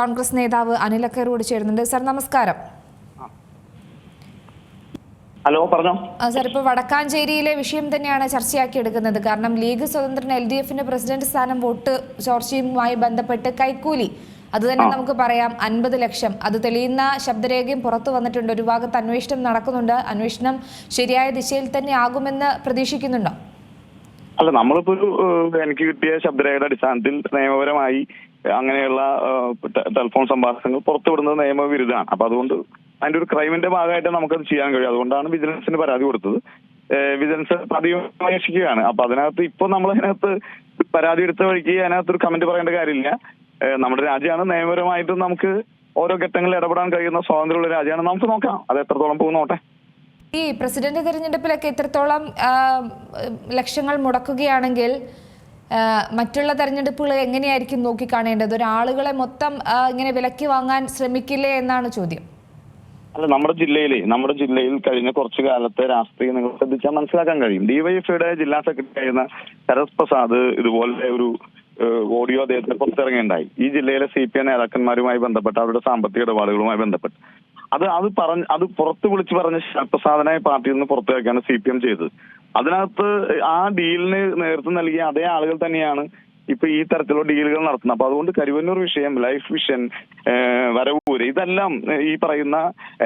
കോൺഗ്രസ് നേതാവ് അനിലക്കരോട് ചേരുന്നുണ്ട്. സർ നമസ്കാരം. ഹലോ പറഞ്ഞോ. സാർ ഇപ്പോൾ വടക്കാഞ്ചേരിയിലെ വിഷയം തന്നെയാണ് ചർച്ചയാക്കി എടുക്കുന്നത്. കാരണം ലീഗ് സ്വതന്ത്രൻ എൽ ഡി എഫിന്റെ പ്രസിഡന്റ് സ്ഥാനം വോട്ട് ചോർച്ചയുമായി ബന്ധപ്പെട്ട് കൈക്കൂലി. അത് തന്നെ നമുക്ക് പറയാം. അൻപത് ലക്ഷം. അത് തെളിയുന്ന ശബ്ദരേഖയും പുറത്തു വന്നിട്ടുണ്ട്. ഒരു ഭാഗത്ത് അന്വേഷണം നടക്കുന്നുണ്ട്. അന്വേഷണം ശരിയായ ദിശയിൽ തന്നെ ആകുമെന്ന് പ്രതീക്ഷിക്കുന്നുണ്ടോ? അല്ല നമ്മളിപ്പോ ഒരു എനിക്ക് കിട്ടിയ ശബ്ദരേഖയുടെ അടിസ്ഥാനത്തിൽ നിയമപരമായി അങ്ങനെയുള്ള ടെലിഫോൺ സംഭാഷണങ്ങൾ പുറത്തുവിടുന്നത് നിയമവിരുദ്ധമാണ്. അപ്പൊ അതുകൊണ്ട് അതിന്റെ ഒരു ക്രൈമിന്റെ ഭാഗമായിട്ട് നമുക്കത് ചെയ്യാൻ കഴിയും. അതുകൊണ്ടാണ് വിജിലൻസിന് പരാതി കൊടുത്തത്. വിജിലൻസ് പതിവ് അന്വേഷിക്കുകയാണ്. അപ്പൊ അതിനകത്ത് ഇപ്പൊ നമ്മൾ അതിനകത്ത് പരാതി എടുത്ത വഴിക്ക് അതിനകത്ത് ഒരു കമന്റ് പറയേണ്ട കാര്യമില്ല. നമ്മുടെ രാജ്യമാണ് നിയമപരമായിട്ട് നമുക്ക് ഓരോ ഘട്ടങ്ങളിൽ ഇടപെടാൻ കഴിയുന്ന സ്വാതന്ത്ര്യമുള്ള രാജ്യമാണ്. നമുക്ക് നോക്കാം അത് എത്രത്തോളം പോകും നോട്ടെ. ഈ പ്രസിഡന്റ് തിരഞ്ഞെടുപ്പിലൊക്കെ ഇത്രത്തോളം ലക്ഷങ്ങൾ മുടക്കുകയാണെങ്കിൽ മറ്റുള്ള തെരഞ്ഞെടുപ്പുകൾ എങ്ങനെയായിരിക്കും നോക്കിക്കാണേണ്ടത്? ഒരാളുകളെ മൊത്തം ഇങ്ങനെ വിലക്കി വാങ്ങാൻ ശ്രമിക്കില്ലേ എന്നാണ് ചോദ്യം. അല്ല നമ്മുടെ ജില്ലയിലെ നമ്മുടെ ജില്ലയിൽ കഴിഞ്ഞ കുറച്ചു കാലത്തെ രാഷ്ട്രീയം നിങ്ങൾ ശ്രദ്ധിച്ചാൽ മനസ്സിലാക്കാൻ കഴിയും. ഡിവൈഎഫ്ഐയുടെ ജില്ലാ സെക്രട്ടറി ആയിരുന്ന ശരത് പ്രസാദ് ഇതുപോലെ ഒരു ഓഡിയോ അദ്ദേഹത്തെ പുറത്തിറങ്ങിയുണ്ടായി. ഈ ജില്ലയിലെ സി പി എം നേതാക്കന്മാരുമായി ബന്ധപ്പെട്ട് അവരുടെ സാമ്പത്തിക ഇടപാടുകളുമായി ബന്ധപ്പെട്ട്. അത് അത് പറഞ്ഞ് അത് പുറത്ത് വിളിച്ച് പറഞ്ഞ ശക്തസാധനായ പാർട്ടിയിൽ നിന്ന് പുറത്താക്കിയാണ് സി പി എം ചെയ്തത്. അതിനകത്ത് ആ ഡീലിന് നേതൃത്വം നൽകിയ അതേ ആളുകൾ തന്നെയാണ് ഇപ്പൊ ഈ തരത്തിലുള്ള ഡീലുകൾ നടത്തുന്നത്. അപ്പൊ അതുകൊണ്ട് കരുവന്നൂർ വിഷയം ലൈഫ് മിഷൻ വരവൂര് ഇതെല്ലാം ഈ പറയുന്ന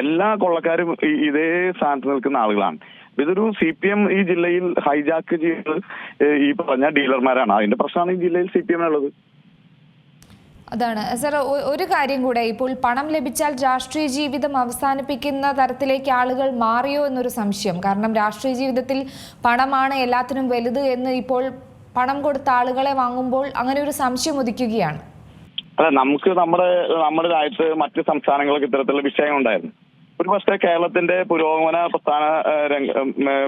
എല്ലാ കൊള്ളക്കാരും ഇതേ സ്ഥാനത്ത് നിൽക്കുന്ന ആളുകളാണ്. ഇതൊരു സി പി എം ഈ ജില്ലയിൽ ഹൈജാക്ക് ചെയ്ത് ഈ പറഞ്ഞ ഡീലർമാരാണ്. അതിന്റെ പ്രശ്നമാണ് ഈ ജില്ലയിൽ സി പി എമ്മിനുള്ളത് അതാണ്. സർ ഒരു കാര്യം കൂടെ. ഇപ്പോൾ പണം ലഭിച്ചാൽ രാഷ്ട്രീയ ജീവിതം അവസാനിപ്പിക്കുന്ന തരത്തിലേക്ക് ആളുകൾ മാറിയോ എന്നൊരു സംശയം. കാരണം രാഷ്ട്രീയ ജീവിതത്തിൽ പണമാണ് എല്ലാത്തിനും വലുത് എന്ന് ഇപ്പോൾ പണം കൊടുത്ത ആളുകളെ വാങ്ങുമ്പോൾ അങ്ങനെ ഒരു സംശയം ഉദിക്കുകയാണ്. അല്ല നമുക്ക് നമ്മുടെ നമ്മുടെ രാജ്യത്ത് മറ്റ് സംസ്ഥാനങ്ങൾക്ക് ഇത്തരത്തിലുള്ള വിഷയം ഉണ്ടായിരുന്നു. ഒരു പക്ഷേ കേരളത്തിന്റെ പുരോഗമന പ്രസ്ഥാന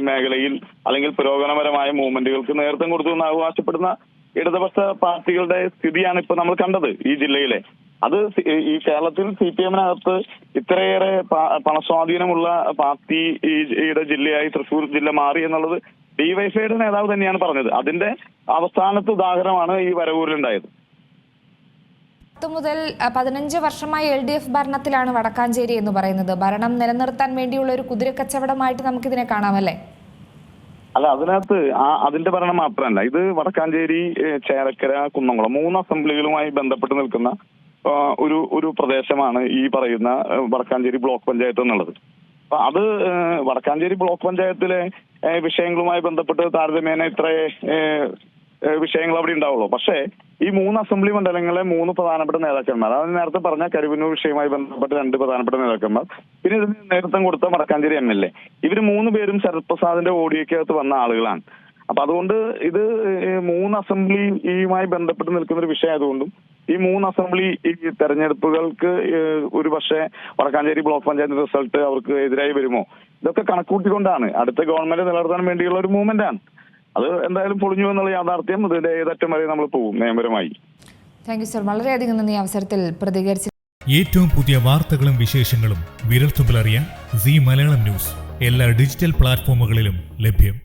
മേഖലയിൽ അല്ലെങ്കിൽ പുരോഗമനപരമായ മൂവ്മെന്റുകൾക്ക് നേതൃത്വം കൊടുത്തു എന്ന് അവകാശപ്പെടുന്ന ഇടതുപക്ഷ പാർട്ടികളുടെ സ്ഥിതിയാണ് ഇപ്പൊ നമ്മൾ കണ്ടത് ഈ ജില്ലയിലെ. അത് ഈ കേരളത്തിൽ സി പി എമ്മിനകത്ത് ഇത്രയേറെ പണസ്വാധീനമുള്ള പാർട്ടി ഈയുടെ ജില്ലയായി തൃശൂർ ജില്ല മാറി എന്നുള്ളത് ഡിവൈഫൈയുടെ നേതാവ് തന്നെയാണ് പറഞ്ഞത്. അതിന്റെ അവസാനത്തെ ഉദാഹരണമാണ് ഈ വരവൂരിലുണ്ടായത്. പത്ത് മുതൽ പതിനഞ്ച് വർഷമായി എൽ ഡി എഫ് ഭരണത്തിലാണ് വടക്കാഞ്ചേരി എന്ന് പറയുന്നത്. ഭരണം നിലനിർത്താൻ വേണ്ടിയുള്ള ഒരു കുതിരക്കച്ചവടമായിട്ട് നമുക്കിതിനെ കാണാമല്ലേ അല്ല അതിനകത്ത് ആ അതിന്റെ ഭരണം മാത്രമല്ല. ഇത് വടക്കാഞ്ചേരി ചേലക്കര കുന്നംകുളം മൂന്ന് അസംബ്ലികളുമായി ബന്ധപ്പെട്ട് നിൽക്കുന്ന ഒരു ഒരു പ്രദേശമാണ് ഈ പറയുന്ന വടക്കാഞ്ചേരി ബ്ലോക്ക് പഞ്ചായത്ത് എന്നുള്ളത്. അപ്പൊ അത് വടക്കാഞ്ചേരി ബ്ലോക്ക് പഞ്ചായത്തിലെ വിഷയങ്ങളുമായി ബന്ധപ്പെട്ട് താരതമ്യേന ഇത്ര ഏഹ്, ഏഹ്, വിഷയങ്ങൾ അവിടെ ഉണ്ടാവുള്ളൂ. പക്ഷേ ഈ മൂന്ന് അസംബ്ലി മണ്ഡലങ്ങളെ മൂന്ന് പ്രധാനപ്പെട്ട നേതാക്കന്മാർ അത് നേരത്തെ പറഞ്ഞ കരുവന്നൂർ വിഷയവുമായി ബന്ധപ്പെട്ട രണ്ട് പ്രധാനപ്പെട്ട നേതാക്കന്മാർ പിന്നെ ഇതിന് നേതൃത്വം കൊടുത്ത മടക്കാഞ്ചേരി എം എൽ എ. ഇവർ മൂന്ന് പേരും ശരത് പ്രസാദിന്റെ ഓഡിയോക്കകത്ത് വന്ന ആളുകളാണ്. അപ്പൊ അതുകൊണ്ട് ഇത് മൂന്ന് അസംബ്ലിയുമായി ബന്ധപ്പെട്ട് നിൽക്കുന്ന ഒരു വിഷയമായതുകൊണ്ടും ഈ മൂന്ന് അസംബ്ലി ഈ തെരഞ്ഞെടുപ്പുകൾക്ക് ഒരു പക്ഷേ വടക്കാഞ്ചേരി ബ്ലോക്ക് പഞ്ചായത്ത് റിസൾട്ട് അവർക്ക് എതിരായി വരുമോ? ഇതൊക്കെ കണക്കൂട്ടിക്കൊണ്ടാണ്. അടുത്ത ഗവൺമെന്റ് നിലനിർത്താൻ വേണ്ടിയുള്ള ഒരു മൂവ്മെന്റ് ആണ് അത് എന്തായാലും പൊളിഞ്ഞു എന്നുള്ള യാഥാർത്ഥ്യം ഇതിന്റെ ഏതറ്റം വരെ നമ്മൾ പോകും നിയമപരമായി. താങ്ക് യു സർ വളരെയധികം നന്ദി. ഈ അവസരത്തിൽ പ്രതികരിച്ചു ഏറ്റവും പുതിയ വാർത്തകളും വിശേഷങ്ങളും വിരൽത്തുമ്പിലറിയാൻ സി മലയാളം ന്യൂസ്. എല്ലാ ഡിജിറ്റൽ പ്ലാറ്റ്ഫോമുകളിലും ലഭ്യം.